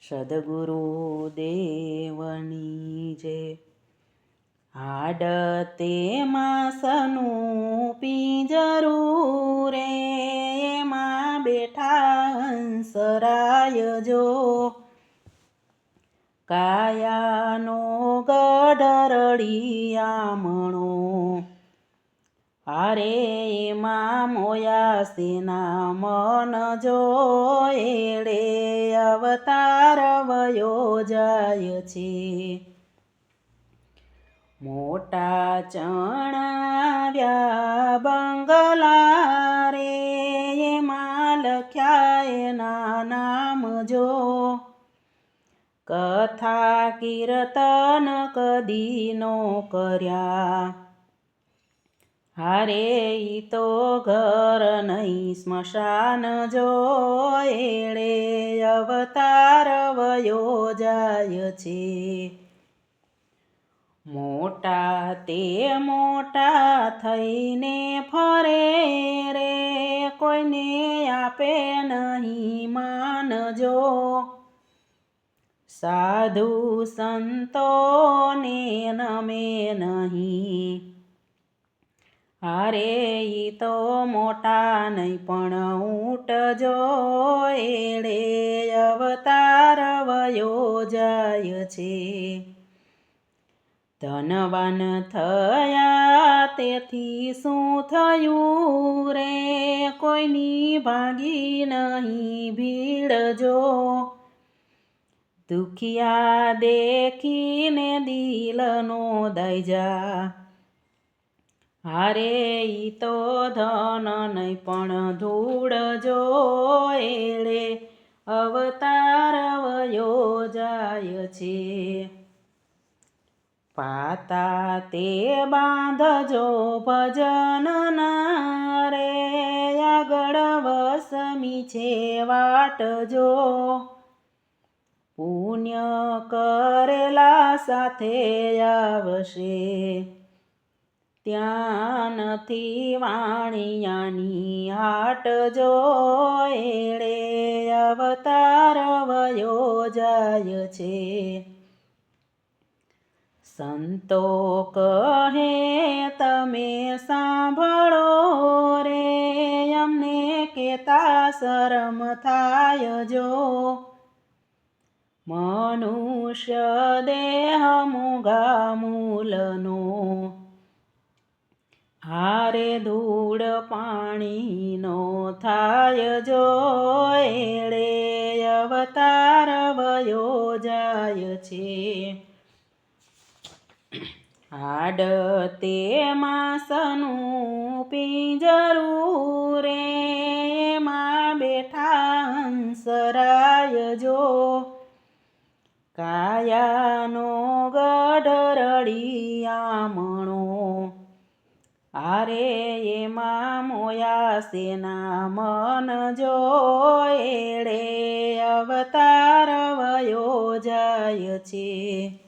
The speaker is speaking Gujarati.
સદગુરુ દેવની જે હાડ તેમાં સનું પિંજરું રે એમાં બેઠા હંસરાય જો. કાયાનો ગઢરળિયામણો હારે મા મોયા સેના મન જો એડે અવતાર વયો જાય છે. મોટા ચણાવ્યા બંગલા રે, એમાં લખ્યા એના નામ જો. કથા કીર્તન કદી નો કર્યા હારે તો ઘર નહીં, સ્મશાન જો એળે અવતાર વયો જાય છે. મોટા તે મોટા થઈને ફરે રે, કોઈને આપે નહીં માનજો. સાધુ સંતોને નમે નહીં. હારે ઈ તો મોટા નહીં પણ ઊંટ જો એડે અવતાર વયો જાય છે. ધનવાન થયા તેથી શું થયું રે? કોઈની ભાગી નહીં ભીડ જો દુખિયા દેખીને દિલનો દઈજા હારે ઈ તો ધન નહીં પણ ધૂળ જો એળે અવતાર જાય છે. પાતા તે બાંધજો ભજન ના રે આગળ વસમી છે વાટજો પુણ્ય કરેલા સાથે આવશે. ત્યાં નથી વાણિયાની હાટ જો એળે અવતાર વયો જાય છે. સંતો કહે, તમે સાંભળો રે, અમને કેતા શરમ થાય જો. મનુષ્ય દેહ મુગા મૂલનો હારે ધૂળ પાણીનો થાય જો એળે અવતાર વયો જાય છે. હાડ તે માસનું પિંજરું રે માં બેઠા હંસરાય જો. કાયાનો ગઢરળિયામણો આરે એમાં મોયા સેના મન જો એડે અવતાર વયો જાય છે.